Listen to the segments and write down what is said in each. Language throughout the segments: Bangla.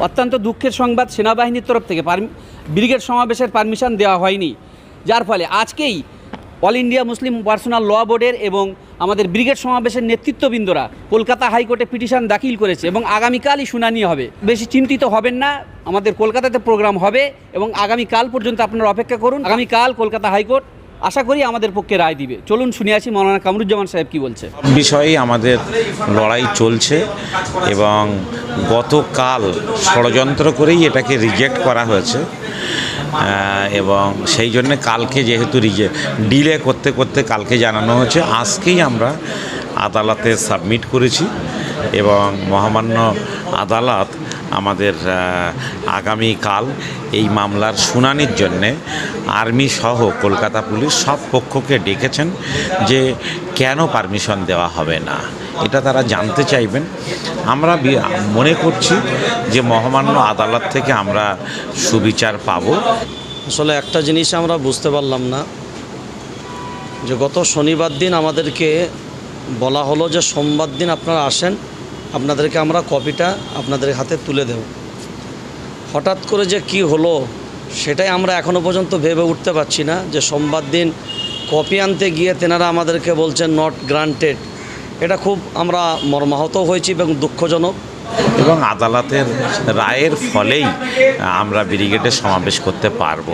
অত্যন্ত দুঃখের সংবাদ সেনাবাহিনীর তরফ থেকে। ব্রিগেড সমাবেশের পারমিশন দেওয়া হয়নি। যার ফলে আজকেই All India Muslim Personal Law বোর্ডের এবং আমাদের ব্রিগেড সমাবেশের নেতৃত্ববৃন্দরা কলকাতা হাইকোর্টে পিটিশন দাখিল করেছে এবং আগামীকালই শুনানি হবে। বেশি চিন্তিত হবেন না, আমাদের কলকাতাতে প্রোগ্রাম হবে এবং আগামীকাল পর্যন্ত আপনারা অপেক্ষা করুন। আগামীকাল কলকাতা হাইকোর্ট আশা করি আমাদের পক্ষে রায় দিবে। চলুন শুনে আসি মৌলানা কামরুজ্জামান সাহেব কি বলছে। বিষয়েই আমাদের লড়াই চলছে এবং গতকাল ষড়যন্ত্র করেই এটাকে রিজেক্ট করা হয়েছে। এবং সেই জন্য কালকে যেহেতু রিজে ডিলে করতে করতে কালকে জানানো হয়েছে। আজকেই আমরা আদালতে সাবমিট করেছি এবং মহামান্য আদালত আমাদের আগামীকাল এই মামলার শুনানির জন্যে আর্মি সহ কলকাতা পুলিশ সব পক্ষকে ডেকেছেন যে কেন পারমিশন দেওয়া হবে না। এটা তারা জানতে চাইবেন। আমরা মনে করছি যে মহামান্য আদালত থেকে আমরা সুবিচার পাবো। আসলে একটা জিনিস আমরা বুঝতে পারলাম না, যে গত শনিবার দিন আমাদেরকে বলা হলো যে সোমবার দিন আপনারা আসেন। আপনাদেরকে আমরা কপিটা আপনাদের হাতে তুলে দেব। হঠাৎ করে যে কি হলো, সেটাই আমরা এখনও পর্যন্ত ভেবে উঠতে পারছি না যে সোমবার দিন কপি আনতে গিয়ে তেনারা আমাদেরকে বলছেন নট গ্রান্টেড এটা খুব আমরা মর্মাহত হয়েছি এবং দুঃখজনক। এবং আদালতের রায়ের ফলেই আমরা ব্রিগেডে সমাবেশ করতে পারব।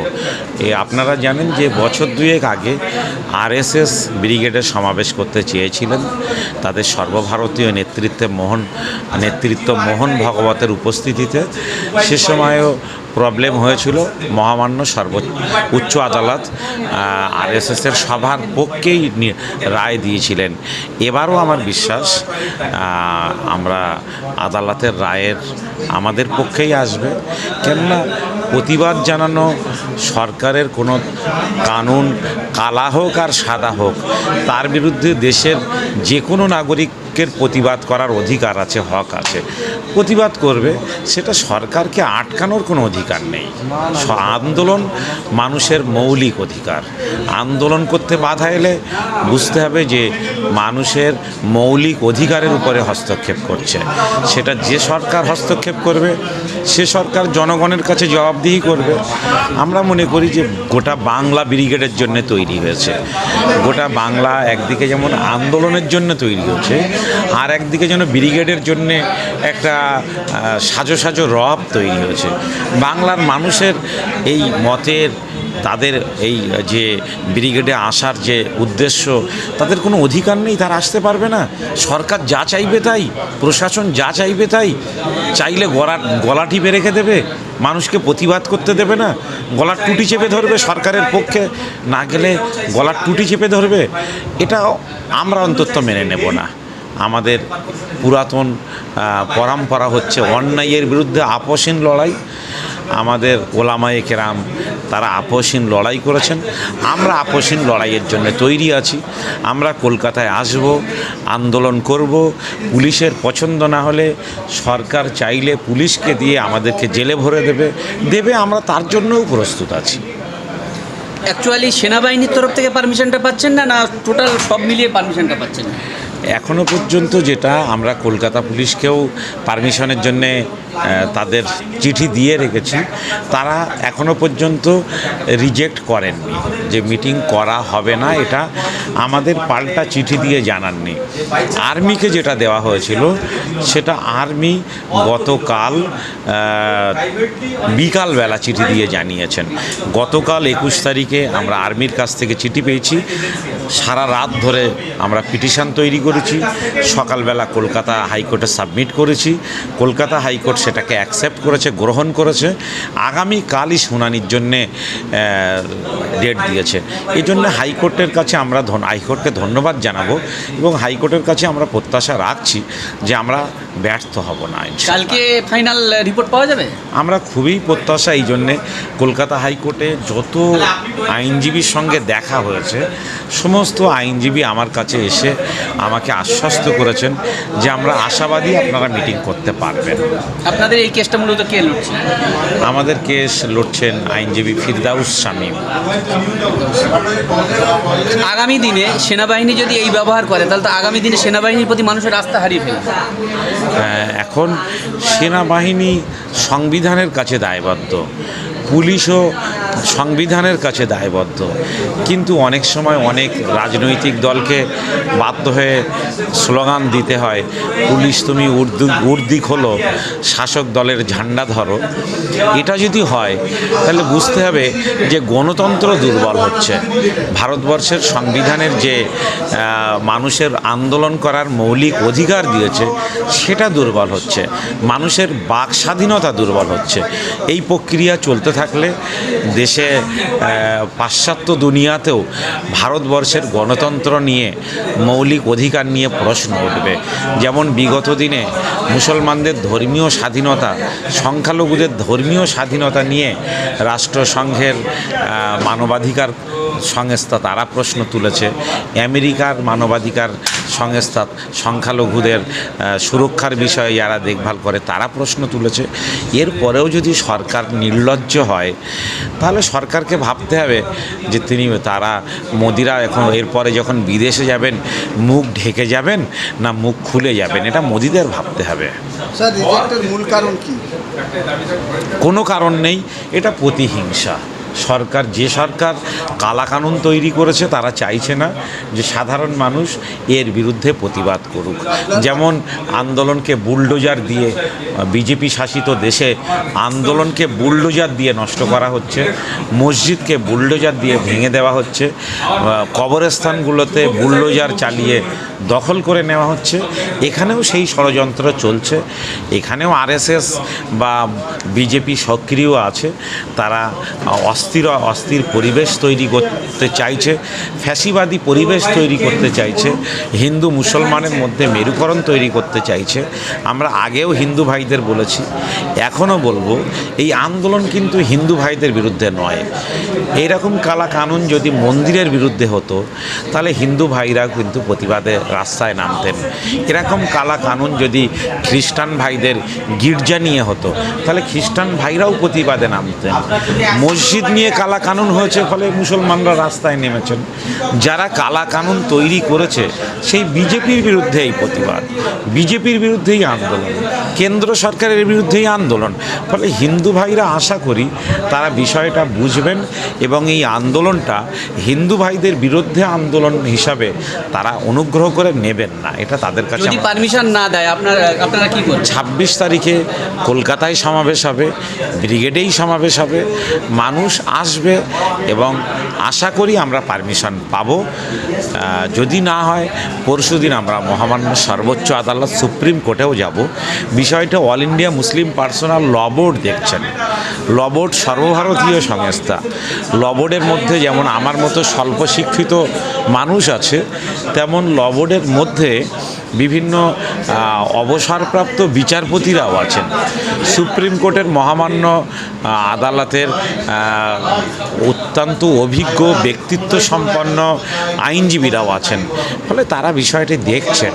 এ আপনারা জানেন যে বছর দুয়েক আগে আরএসএস ব্রিগেডে সমাবেশ করতে চেয়েছিলেন। তাদের সর্বভারতীয় নেতৃত্বে মোহন, নেতৃত্ব মোহন ভগবতের উপস্থিতিতে। সে সময়ও প্রবলেম হয়েছিল মহামান্য সর্বোচ্চ উচ্চ আদালত আরএসএসের সভার পক্ষেই রায় দিয়েছিলেন। এবারও আমার বিশ্বাস আমরা আদালতের রায়ের আমাদের পক্ষেই আসবে। কেননা প্রতিবাদ জানানো সরকারের কোনো কানুন কালা হোক আর সাদা হোক, তার বিরুদ্ধে দেশের যে কোনো নাগরিকের প্রতিবাদ করার অধিকার আছে, হক আছে। প্রতিবাদ করবে, সেটা সরকারকে আটকানোর কোনো অধিকার নেই। আন্দোলন মানুষের মৌলিক অধিকার। আন্দোলন করতে বাধা এলে বুঝতে হবে যে মানুষের মৌলিক অধিকারের উপরে হস্তক্ষেপ করছে। সেটা যে সরকার হস্তক্ষেপ করবে, সে সরকার জনগণের কাছে জবাবদিহি করবে। আমরা মনে করি যে গোটা বাংলা ব্রিগেডের জন্য তৈরি হয়েছে। গোটা বাংলা একদিকে যেমন আন্দোলনের জন্য তৈরি হয়েছে আর একদিকে যেন ব্রিগেডের জন্যে একটা সাজো সাজো রব তৈরি হয়েছে। বাংলার মানুষের এই মতের, তাদের এই যে ব্রিগেডে আসার যে উদ্দেশ্য, তাদের কোনো অধিকার নেই, তারা আসতে পারবে না। সরকার যা চাইবে তাই, প্রশাসন যা চাইবে তাই। চাইলে গলা গলা টিপে রেখে দেবে, মানুষকে প্রতিবাদ করতে দেবে না। গলার টুটি চেপে ধরবে সরকারের পক্ষে, না গেলে গলার টুটি চেপে ধরবে। এটা আমরা অন্তত মেনে নেব না। আমাদের পুরাতন পরম্পরা হচ্ছে অন্যায়ের বিরুদ্ধে আপসীন লড়াই। আমাদের ওলামায়ে কেরাম তারা আপসীন লড়াই করেছেন। আমরা আপসীন লড়াইয়ের জন্য তৈরি আছি। আমরা কলকাতায় আসব, আন্দোলন করব। পুলিশের পছন্দ না হলে সরকার চাইলে পুলিশকে দিয়ে আমাদেরকে জেলে ভরে দেবে। দেবে, আমরা তার জন্যও প্রস্তুত আছি। অ্যাকচুয়ালি সেনাবাহিনীর তরফ থেকে পারমিশনটা পাচ্ছেন না? না টোটাল সব মিলিয়ে পারমিশনটা পাচ্ছেন না? এখনও পর্যন্ত যেটা আমরা কলকাতা পুলিশকেও পারমিশনের জন্যে তাদের চিঠি দিয়ে রেখেছি, তারা এখনও পর্যন্ত রিজেক্ট করেননি যে মিটিং করা হবে না, এটা আমাদের পাল্টা চিঠি দিয়ে জানাননি। আর্মিকে যেটা দেওয়া হয়েছিল, সেটা আর্মি গতকাল বিকালবেলা চিঠি দিয়ে জানিয়েছেন। গতকাল একুশ তারিখে আমরা আর্মির কাছ থেকে চিঠি পেয়েছি, সারা রাত ধরে আমরা পিটিশন তৈরি করেছি। সকালবেলা কলকাতা হাইকোর্টে সাবমিট করেছি। কলকাতা হাইকোর্ট সেটাকে অ্যাকসেপ্ট করেছে গ্রহণ করেছে। আগামীকালই শুনানির জন্যে ডেট দিয়েছে। এই জন্য হাইকোর্টের কাছে আমরা ধন হাইকোর্টকে ধন্যবাদ জানাব এবং হাইকোর্টের কাছে আমরা প্রত্যাশা রাখছি যে আমরা ব্যর্থ হব না কালকে ফাইনাল রিপোর্ট পাওয়া যাবে? আমরা খুবই প্রত্যাশা এই জন্যে কলকাতা হাইকোর্টে যত আইনজীবীর সঙ্গে দেখা হয়েছে সমস্ত সমস্ত আইনজীবী আমার কাছে এসে আমাকে আশ্বস্ত করেছেন যে আমরা আশাবাদী আপনারা মিটিং করতে পারবেন। আপনাদের এই কেসটা মূলত কে লড়ছে? আমাদের কেস লড়ছেন আইনজীবী ফিরদাউস শামীম। আগামী দিনে সেনাবাহিনী যদি এই ব্যবহার করে তাহলে তো আগামী দিনে সেনাবাহিনীর প্রতি মানুষের আস্থা হারিয়ে ফেলবে। আহ, এখন সেনাবাহিনী সংবিধানের কাছে দায়বদ্ধ। পুলিশও সংবিধানের কাছে দায়বদ্ধ। কিন্তু অনেক সময় অনেক রাজনৈতিক দলকে বাধ্য হয়ে স্লোগান দিতে হয়, পুলিশ তুমি উর্দু উর্দি খোলো শাসক দলের ঝান্ডা ধরো। এটা যদি হয়, তাহলে বুঝতে হবে যে গণতন্ত্র দুর্বল হচ্ছে। ভারতবর্ষের সংবিধানের যে মানুষের আন্দোলন করার মৌলিক অধিকার দিয়েছে, সেটা দুর্বল হচ্ছে। মানুষের বাক স্বাধীনতা দুর্বল হচ্ছে। এই প্রক্রিয়া চলতে থাকলে দেশে পাশ্চাত্য দুনিয়াতেও ভারতবর্ষের গণতন্ত্র নিয়ে মৌলিক অধিকার নিয়ে প্রশ্ন উঠবে। যেমন বিগত দিনে মুসলমানদের ধর্মীয় স্বাধীনতা, সংখ্যালঘুদের ধর্মীয় স্বাধীনতা নিয়ে রাষ্ট্রসংঘের মানবাধিকার সংস্থা তারা প্রশ্ন তুলেছে। আমেরিকার মানবাধিকার সংস্থা সংখ্যালঘুদের সুরক্ষার বিষয়ে যারা দেখভাল করে তারা প্রশ্ন তুলেছে। এরপরেও যদি সরকার নির্লজ্জ হয় তাহলে সরকারকে ভাবতে হবে যে তিনি তারা মোদিরা এখন এরপরে যখন বিদেশে যাবেন মুখ ঢেকে যাবেন না মুখ খুলে যাবেন? এটা মোদিদের ভাবতে হবে। মূল কারণ কি? কোনো কারণ নেই এটা প্রতিহিংসা। সরকার, যে সরকার কালাকানুন তৈরি করেছে তারা চাইছে না যে সাধারণ মানুষ এর বিরুদ্ধে প্রতিবাদ করুক। যেমন আন্দোলনকে বুলডোজার দিয়ে বিজেপি শাসিত দেশে আন্দোলনকে বুলডোজার দিয়ে নষ্ট করা হচ্ছে, মসজিদকে বুলডোজার দিয়ে ভেঙে দেওয়া হচ্ছে কবরস্থানগুলোতে বুলডোজার চালিয়ে দখল করে নেওয়া হচ্ছে। এখানেও সেই ষড়যন্ত্র চলছে। এখানেও আরএসএস বা বিজেপি সক্রিয় আছে। তারা অস্থির অস্থির পরিবেশ তৈরি করতে চাইছে, ফ্যাসিবাদী পরিবেশ তৈরি করতে চাইছে, হিন্দু মুসলমানের মধ্যে মেরুকরণ তৈরি করতে চাইছে। আমরা আগেও হিন্দু ভাইদের বলেছি, এখনও বলব, এই আন্দোলন কিন্তু হিন্দু ভাইদের বিরুদ্ধে নয়। এইরকম কালা কানুন যদি মন্দিরের বিরুদ্ধে হতো, তাহলে হিন্দু ভাইরা কিন্তু প্রতিবাদে রাস্তায় নামতেন। এরকম কালা কানুন যদি খ্রিস্টান ভাইদের গির্জা নিয়ে হতো, তাহলে খ্রিস্টান ভাইরাও প্রতিবাদে নামতেন। মসজিদ নিয়ে কালা কানুন হয়েছে, ফলে মুসলমানরা রাস্তায় নেমেছেন। যারা কালা কানুন তৈরি করেছে, সেই বিজেপির বিরুদ্ধে এই প্রতিবাদ। বিজেপির বিরুদ্ধেই আন্দোলন, কেন্দ্র সরকারের বিরুদ্ধেই আন্দোলন। ফলে হিন্দু ভাইরা আশা করি তারা বিষয়টা বুঝবেন এবং এই আন্দোলনটা হিন্দু ভাইদের বিরুদ্ধে আন্দোলন হিসাবে তারা অনুগ্রহ করে নেবেন না এটা তাদের কাছে যদি পারমিশন না দেয় আপনারা আপনারা কি করছেন? ছাব্বিশ তারিখে কলকাতায় সমাবেশ হবে ব্রিগেডেই সমাবেশ হবে মানুষ আসবে এবং আশা করি আমরা পারমিশন পাব। যদি না হয় পরশুদিন আমরা মহামান্য সর্বোচ্চ আদালত সুপ্রিম কোর্টেও যাব। বিষয়টা All India Muslim Personal Law Board দেখছেন। ল বোর্ড সর্বভারতীয় সংস্থা। ল বোর্ডের মধ্যে যেমন আমার মতো স্বল্প শিক্ষিত মানুষ আছে তেমন ল বোর্ডের মধ্যে বিভিন্ন অবসরপ্রাপ্ত বিচারপতিরাও আছেন। সুপ্রিম কোর্টের মহামান্য আদালতের অত্যন্ত অভিজ্ঞ ব্যক্তিত্ব সম্পন্ন আইনজীবীরাও আছেন। ফলে তারা বিষয়টি দেখছেন।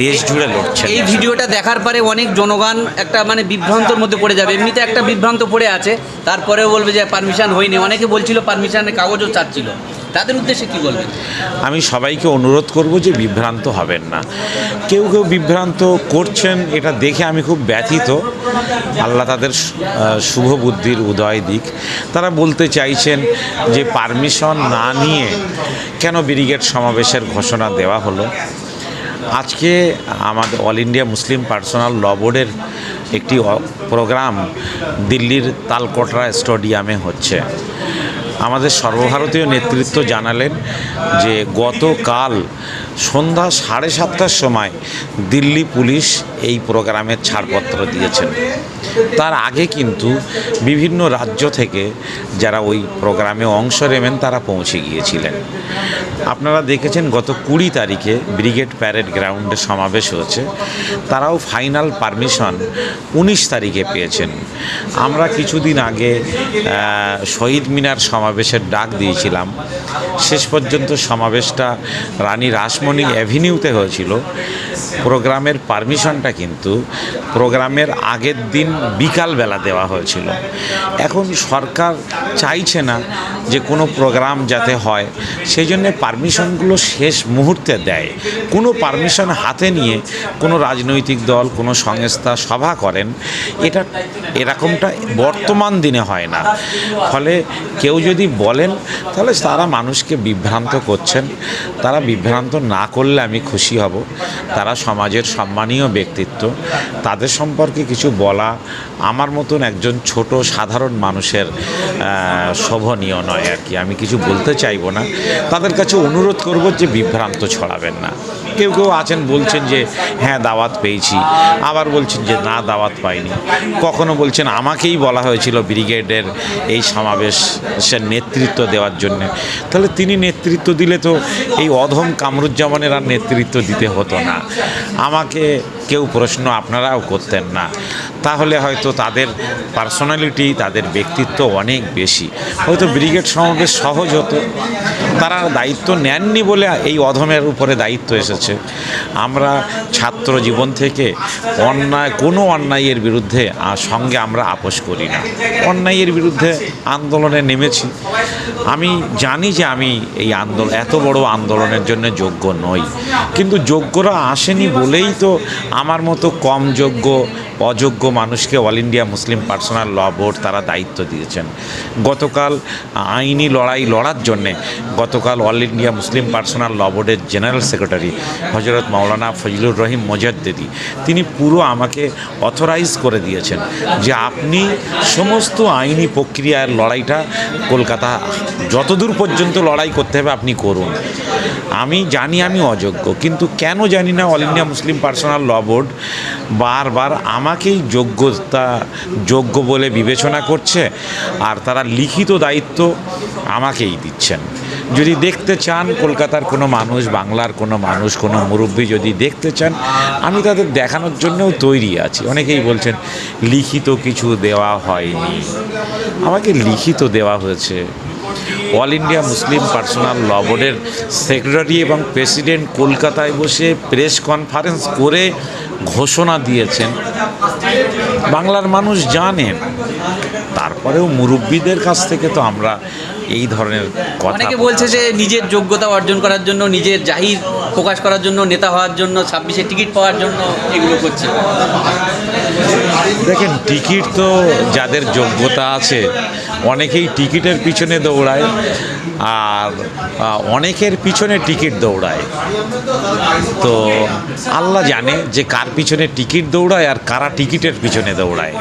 দেশ জুড়ে লড়ছে এই ভিডিওটা দেখার পরে অনেক জনগণ একটা মানে বিভ্রান্তর মধ্যে পড়ে যাবে। এমনিতে একটা বিভ্রান্ত পড়ে আছে। তারপরেও বলবে যে পারমিশন হয়নি। অনেকে বলছিল পারমিশনের কাগজও চাচ্ছিল। তাদের উদ্দেশ্যে কি বলবেন? আমি সবাইকে অনুরোধ করব যে বিভ্রান্ত হবেন না। কেউ কেউ বিভ্রান্ত করছেন এটা দেখে আমি খুব ব্যথিত। আল্লাহ তাদের শুভ বুদ্ধির উদয় দিক। তারা বলতে চাইছেন যে পারমিশন না নিয়ে কেন ব্রিগেড সমাবেশের ঘোষণা দেওয়া হলো? আজকে আমাদের All India Muslim Personal Law বোর্ডের একটি প্রোগ্রাম দিল্লির তালকোটরা স্টেডিয়ামে হচ্ছে। আমাদের সর্বভারতীয় নেতৃত্ব জানালেন যে গতকাল সন্ধ্যা সাড়ে সাতটার সময় দিল্লি পুলিশ এই প্রোগ্রামের ছাড়পত্র দিয়েছেন। তার আগে কিন্তু বিভিন্ন রাজ্য থেকে যারা ওই প্রোগ্রামে অংশ নেবেন, তারা পৌঁছে গিয়েছিলেন। আপনারা দেখেছেন গত কুড়ি তারিখে ব্রিগেড প্যারেড গ্রাউন্ডে সমাবেশ হয়েছে। তারাও ফাইনাল পারমিশন উনিশ তারিখে পেয়েছেন। আমরা কিছুদিন আগে শহীদ মিনার সমাবেশের ডাক দিয়েছিলাম। শেষ পর্যন্ত সমাবেশটা রানী রাসমণি অ্যাভিনিউতে হয়েছিল। প্রোগ্রামের পারমিশনটা কিন্তু প্রোগ্রামের আগের দিন বিকালবেলা দেওয়া হয়েছিল। এখন সরকার চাইছে না যে কোনো প্রোগ্রাম যাতে হয় সেই জন্যে পারমিশনগুলো শেষ মুহূর্তে দেয়। কোনো পারমিশন হাতে নিয়ে কোনো রাজনৈতিক দল, কোনো সংস্থা, সভা করেন, এটা এরকমটা বর্তমান দিনে হয় না। ফলে কেউ যদি বলেন, তাহলে তারা মানুষকে বিভ্রান্ত করছেন। তারা বিভ্রান্ত না করলে আমি খুশি হব। তারা সমাজের সম্মানীয় ব্যক্তিত্ব তাদের সম্পর্কে কিছু বলা আমার মতন একজন ছোট সাধারণ মানুষের শোভনীয় নয় আর কি। আমি কিছু বলতে চাইব না। তাদের কাছে অনুরোধ করব যে বিভ্রান্ত ছড়াবেন না। কেউ কেউ আছেন বলছেন যে হ্যাঁ দাওয়াত পেয়েছি। আবার বলছেন যে, না, দাওয়াত পাইনি। কখনো বলছেন, আমাকেই বলা হয়েছিল ব্রিগেডের এই সমাবেশের নেতৃত্ব দেওয়ার জন্য। তাহলে তিনি নেতৃত্ব দিলে তো এই অধম কামরুজ্জামানের আর নেতৃত্ব দিতে হতো না। আমাকে কেউ প্রশ্ন আপনারাও করতেন না। তাহলে হয়তো তাদের পার্সোনালিটি তাদের ব্যক্তিত্ব অনেক বেশি। হয়তো ব্রিগেড সমাবেশ সহজ হতো। তারা দায়িত্ব নেননি বলে এই অধমের উপরে দায়িত্ব এসেছে। আমরা ছাত্র জীবন থেকে অন্যায়, কোনো অন্যায়ের বিরুদ্ধে সঙ্গে আমরা আপোষ করি না। অন্যায়ের বিরুদ্ধে আন্দোলনে নেমেছি। আমি জানি যে আমি এই আন্দোলন এত বড় আন্দোলনের জন্য যোগ্য নই। কিন্তু যোগ্যরা আসেনি বলেই তো আমার মতো কম যোগ্য, অযোগ্য মানুষকে All India Muslim Personal Law Board তারা দায়িত্ব দিয়েছেন। গতকাল আইনি লড়াই লড়ার জন্যে গতকাল All India Muslim Personal Law বোর্ডের জেনারেল সেক্রেটারি হজরত মাওলানা ফজলুর রহিম মোজাদ্দেদি, তিনি পুরো আমাকে অথরাইজ করে দিয়েছেন যে আপনি সমস্ত আইনি প্রক্রিয়ার লড়াইটা কলকাতা যতদূর পর্যন্ত লড়াই করতে হবে আপনি করুন। আমি জানি আমি অযোগ্য, কিন্তু কেন জানি না All India Muslim Personal Law Board বারবার আমাকেই যোগ্যতা, যোগ্য বলে বিবেচনা করছে আর তারা লিখিত দায়িত্ব আমাকেই দিচ্ছেন। যদি দেখতে চান কলকাতার কোনো মানুষ, বাংলার কোনো মানুষ, কোনো মুরব্বী যদি দেখতে চান, আমি তাদের দেখানোর জন্যও তৈরি আছি। অনেকেই বলছেন, লিখিত কিছু দেওয়া হয়নি। আমাকে লিখিত দেওয়া হয়েছে। All India Muslim Personal Law বোর্ডের সেক্রেটারি এবং প্রেসিডেন্ট কলকাতায় বসে প্রেস কনফারেন্স করে ঘোষণা দিয়েছেন। বাংলার মানুষ জানেন, তারপরেও মুরব্বীদের কাছ থেকে তো আমরা এই ধরনের কথা অনেকে বলছে যে নিজের যোগ্যতা অর্জন করার জন্য নিজের জাহির প্রকাশ করার জন্য নেতা হওয়ার জন্য ছাব্বিশে টিকিট পাওয়ার জন্য এগুলো করছে। দেখেন টিকিট তো যাদের যোগ্যতা আছে অনেকেই টিকিটের পিছনে দৌড়ায় আর অনেকের পিছনে টিকিট দৌড়ায়। তো আল্লাহ জানে যে কার পিছনে টিকিট দৌড়ায় আর কারা টিকিটের পিছনে দৌড়ায়।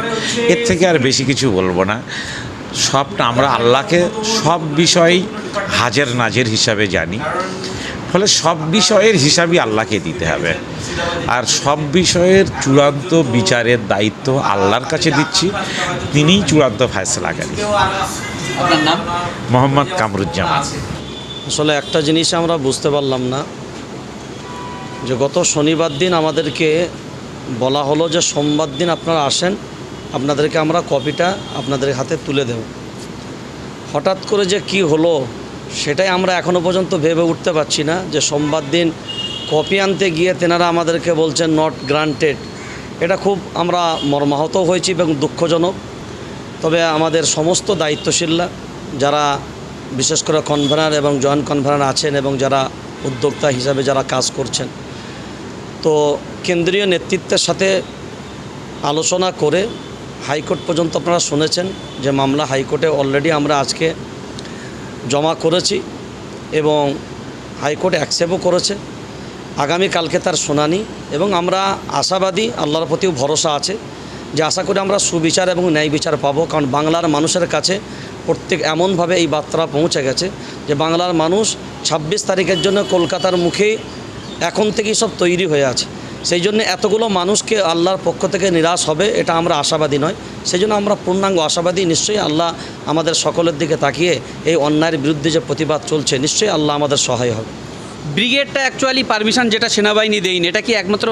এর থেকে আর বেশি কিছু বলব না। সবটা আমরা আল্লাহকে সব বিষয়েই হাজের নাজের হিসাবে জানি। ফলে সব বিষয়ের হিসাবই আল্লাহকে দিতে হবে। আর সব বিষয়ের চূড়ান্ত বিচারের দায়িত্ব আল্লাহর কাছে দিচ্ছি। তিনিই চূড়ান্ত ফয়সলাকারী আপনার নাম? মোহাম্মদ কামরুজ্জামান। আসলে একটা জিনিস আমরা বুঝতে পারলাম না যে গত শনিবার দিন আমাদেরকে বলা হলো যে সোমবার দিন আপনারা আসেন। আপনাদেরকে আমরা কপিটা আপনাদের হাতে তুলে দেব। হঠাৎ করে যে কি হলো, সেটাই আমরা এখনও পর্যন্ত ভেবে উঠতে পারছি না যে সোমবার দিন কপি আনতে গিয়ে তেনারা আমাদেরকে বলছেন নট গ্রান্টেড এটা খুব আমরা মর্মাহত হয়েছি এবং দুঃখজনক। তবে আমাদের সমস্ত দায়িত্বশীলরা যারা বিশেষ করে কনভেনার এবং জয়েন্ট কনভেনার আছেন এবং যারা উদ্যোক্তা হিসাবে যারা কাজ করছেন, তো কেন্দ্রীয় নেতৃত্বের সাথে আলোচনা করে হাইকোর্ট পর্যন্ত আপনারা শুনেছেন যে মামলা হাইকোর্টে অলরেডি আমরা আজকে জমা করেছি এবং হাইকোর্ট অ্যাকসেপ্টও করেছে। আগামীকালকে তার শুনানি এবং আমরা আশাবাদী, আল্লাহর প্রতিও ভরসা আছে যে আশা করি আমরা সুবিচার এবং ন্যায় বিচার পাবো। কারণ বাংলার মানুষের কাছে প্রত্যেক এমনভাবে এই বার্তা পৌঁছে গেছে যে বাংলার মানুষ ছাব্বিশ তারিখের জন্য কলকাতার মুখে এখন থেকেই সব তৈরি হয়ে আছে। সেই জন্য এতগুলো মানুষকে আল্লাহর পক্ষ থেকে নিরাশ হবে এটা আমরা আশাবাদী নয়। সেই জন্য আমরা পূর্ণাঙ্গ আশাবাদী নিশ্চয়ই আল্লাহ আমাদের সকলের দিকে তাকিয়ে এই অন্যায়ের বিরুদ্ধে যে প্রতিবাদ চলছে নিশ্চয়ই আল্লাহ আমাদের সহায় হবে। ব্রিগেডটা অ্যাকচুয়ালি পারমিশন যেটা সেনাবাহিনী দেয়নি এটা কি একমাত্র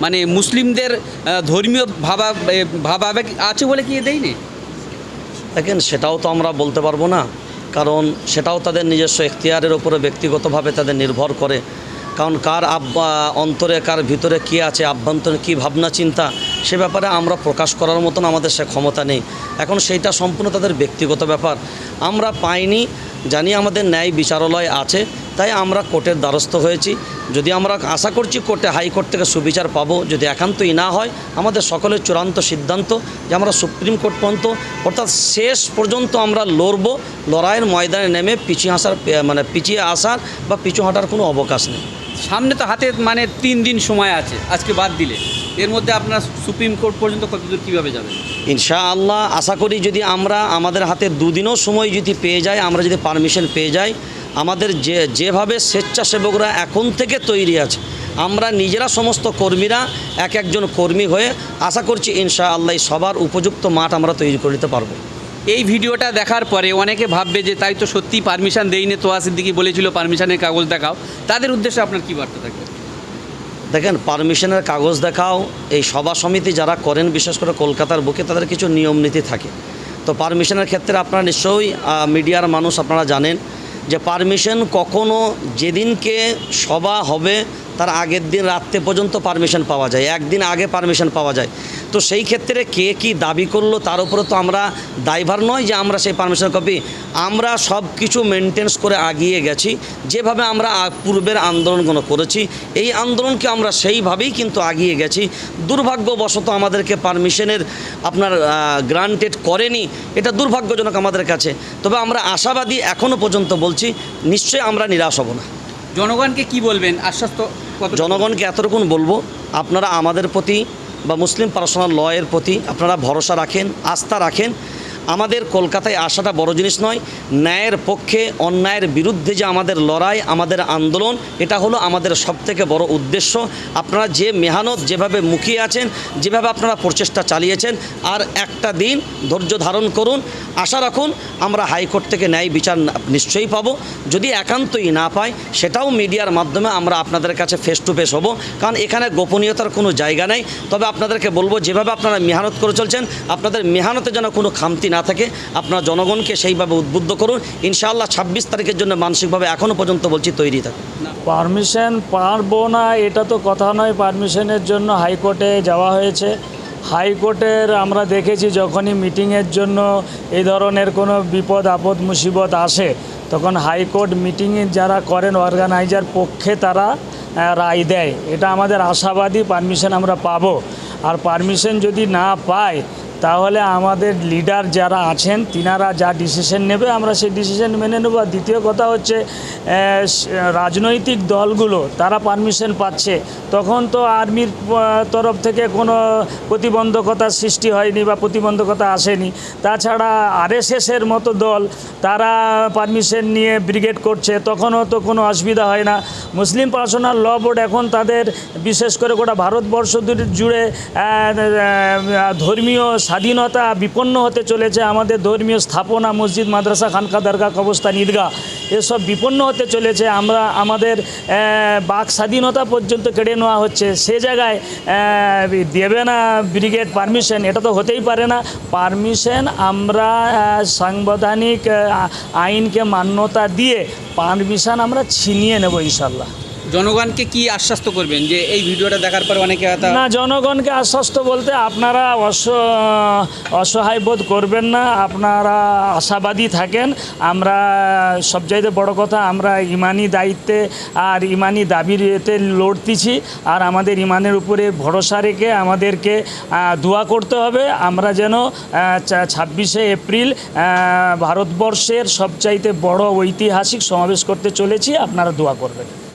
মানে মুসলিমদের ধর্মীয় ভাবা ভাবাবেগ আছে বলে কি দেয়নি? দেখেন সেটাও তো আমরা বলতে পারব না। কারণ সেটাও তাদের নিজস্ব এখতিয়ারের উপরে ব্যক্তিগতভাবে তাদের নির্ভর করে। কারণ কার আব্বা, অন্তরে, কার ভিতরে কি আছে আভ্যন্তরে কী ভাবনা, চিন্তা, সে ব্যাপারে আমরা প্রকাশ করার মতন আমাদের সে ক্ষমতা নেই। এখন সেইটা সম্পূর্ণ তাদের ব্যক্তিগত ব্যাপার। আমরা পাইনি, জানি আমাদের ন্যায় বিচারালয় আছে তাই আমরা কোর্টের দ্বারস্থ হয়েছি। যদি আমরা আশা করছি কোর্টে হাইকোর্ট থেকে সুবিচার পাবো যদি একান্তই না হয় আমাদের সকলের চূড়ান্ত সিদ্ধান্ত যে আমরা সুপ্রিম কোর্ট পর্যন্ত অর্থাৎ শেষ পর্যন্ত আমরা লড়বো লড়াইয়ের ময়দানে নেমে পিছিয়ে আসার মানে পিছিয়ে আসার বা পিছু হাঁটার কোনো অবকাশ নেই। সামনে তো হাতে মানে তিন দিন সময় আছে আজকে বাদ দিলে। এর মধ্যে আপনার সুপ্রিম কোর্ট পর্যন্ত কতদূর কীভাবে যাবেন ইনশাআল্লাহ আশা করি যদি আমরা আমাদের হাতে দুদিনও সময় যদি পেয়ে যাই আমরা যদি পারমিশন পেয়ে যাই আমাদের যে যেভাবে স্বেচ্ছাসেবকরা এখন থেকে তৈরি আছে আমরা নিজেরা সমস্ত কর্মীরা এক একজন কর্মী হয়ে আশা করছি ইনশাআল্লাহ এই সবার উপযুক্ত মাঠ আমরা তৈরি করে দিতে পারব। এই ভিডিওটা দেখার পরে অনেকে ভাববে যে তাই তো সত্যি পারমিশন দেয়নি তোয়া সিদ্দিকি বলেছিল পারমিশনের কাগজ দেখাও। তাদের উদ্দেশ্যে আপনার কী বার্তা থাকবে? দেখেন পারমিশনের কাগজ দেখাও এই সভা সমিতি যারা করেন বিশেষ করে কলকাতার বুকে তাদের কিছু নিয়ম নীতি থাকে। তো পারমিশনের ক্ষেত্রে আপনারা নিশ্চয়ই মিডিয়ার মানুষ আপনারা জানেন যে পারমিশন কখনো যেদিনকে সভা হবে, তার আগের দিন রাত্রে পর্যন্ত পারমিশন পাওয়া যায়। একদিন আগে পারমিশন পাওয়া যায়। তো সেই ক্ষেত্রে কে কি দাবি করল তার উপরে তো আমরা দায়ভার নয় যে আমরা সেই পারমিশন কপি আমরা সব কিছু মেনটেন্স করে আগিয়ে গেছি যেভাবে আমরা পূর্বের আন্দোলনগুলো করেছি এই আন্দোলনকে আমরা সেইভাবেই কিন্তু আগিয়ে গেছি। দুর্ভাগ্যবশত আমাদেরকে পারমিশনের আপনার গ্রান্টেড করেনি এটা দুর্ভাগ্যজনক আমাদের কাছে। তবে আমরা আশাবাদী এখনও পর্যন্ত বলছি নিশ্চয়ই আমরা নিরাশ হব না। জনগণকে কি বলবেন? আশ্বাস তো কত জনগণকে এতটুকুন বলব আপনারা আমাদের প্রতি বা মুসলিম পার্সোনাল লয়ের প্রতি আপনারা ভরসা রাখেন আস্থা রাখেন। আমাদের কলকাতায় আসাটা বড় জিনিস নয়। ন্যায়ের পক্ষে, অন্যায়ের বিরুদ্ধে যে আমাদের লড়াই, আমাদের আন্দোলন, এটা হলো আমাদের সবথেকে বড় উদ্দেশ্য। আপনারা যে মেহানত, যেভাবে মুখিয়ে আছেন, যেভাবে আপনারা প্রচেষ্টা চালিয়েছেন, আর একটা দিন ধৈর্য ধারণ করুন। আশা রাখুন, আমরা হাইকোর্ট থেকে ন্যায় বিচার নিশ্চয়ই পাবো। যদি একান্তই না পাই, সেটাও মিডিয়ার মাধ্যমে আমরা আপনাদের কাছে ফেস টু ফেস হব। কারণ এখানে গোপনীয়তার কোনো জায়গা নেই। তবে আপনাদেরকে বলব, যেভাবে আপনারা মেহানত করে চলছেন, আপনাদের মেহানতে যেন কোনো খামতি না থাকে, আপনারা জনগণকে সেইভাবে উদ্বুদ্ধ করুন। ইনশাআল্লাহ ছাব্বিশ তারিখের জন্য মানসিকভাবে এখনও পর্যন্ত বলছি তৈরি থাকুন। পারমিশন পারব না, এটা তো কথা নয়, পারমিশনের জন্য হাইকোর্টে যাওয়া হয়েছে। হাইকোর্টের আমরা দেখেছি যখনই মিটিংয়ের জন্য এই ধরনের কোনো বিপদ, আপদ, মুসিবত আসে, তখন হাইকোর্ট মিটিংয়ে যারা করেন, অর্গানাইজার পক্ষে তারা রায় দেয়। এটা আমাদের আশাবাদী পারমিশন আমরা পাবো। আর পারমিশন যদি না পাই তাহলে আমাদের লিডার যারা আছেন, তিনারা যা ডিসিশন নেবে আমরা সেই ডিসিশন মেনে নেব। আর দ্বিতীয় কথা হচ্ছে রাজনৈতিক দলগুলো, তারা পারমিশন পাচ্ছে। তখন তো আর্মির তরফ থেকে কোনো প্রতিবন্ধকতার সৃষ্টি হয়নি বা প্রতিবন্ধকতা আসেনি। তাছাড়া আরএসএসের মতো দল, তারা পারমিশন নিয়ে ব্রিগেড করছে। তখনও তো কোনো অসুবিধা হয় না। মুসলিম পার্সোনাল ল বোর্ড এখন তাদের, বিশেষ করে গোটা ভারতবর্ষ জুড়ে ধর্মীয় স্বাধীনতা বিপন্ন হতে চলেছে আমাদের ধর্মীয় স্থাপনা, মসজিদ, মাদ্রাসা, খানকা দরগা কবস্থান ঈদগাহ, এসব বিপন্ন হতে চলেছে। আমরা আমাদের বাক স্বাধীনতা পর্যন্ত কেড়ে নেওয়া হচ্ছে। সে জায়গায় দেবে না ব্রিগেড পারমিশন, এটা তো হতেই পারে না। পারমিশন আমরা সাংবিধানিক আইনকে মান্যতা দিয়ে পারমিশন আমরা ছিনিয়ে নেব ইনশাল্লাহ। জনগণকে কি আশ্বস্ত করবেন যে এই ভিডিওটা দেখার পর অনেকে না, জনগণকে আশ্বস্ত বলতে আপনারা অস অসহায় বোধ করবেন না, আপনারা আশাবাদী থাকেন। আমরা সবচাইতে বড় কথা, আমরা ইমানি দায়িত্বে আর ইমানি দাবির এতে লড়তেছি। আর আমাদের ইমানের উপরে ভরসা রেখে আমাদেরকে দোয়া করতে হবে। আমরা যেন ছাব্বিশে এপ্রিল ভারতবর্ষের সবচাইতে বড় ঐতিহাসিক সমাবেশ করতে চলেছি। আপনারা দোয়া করবেন।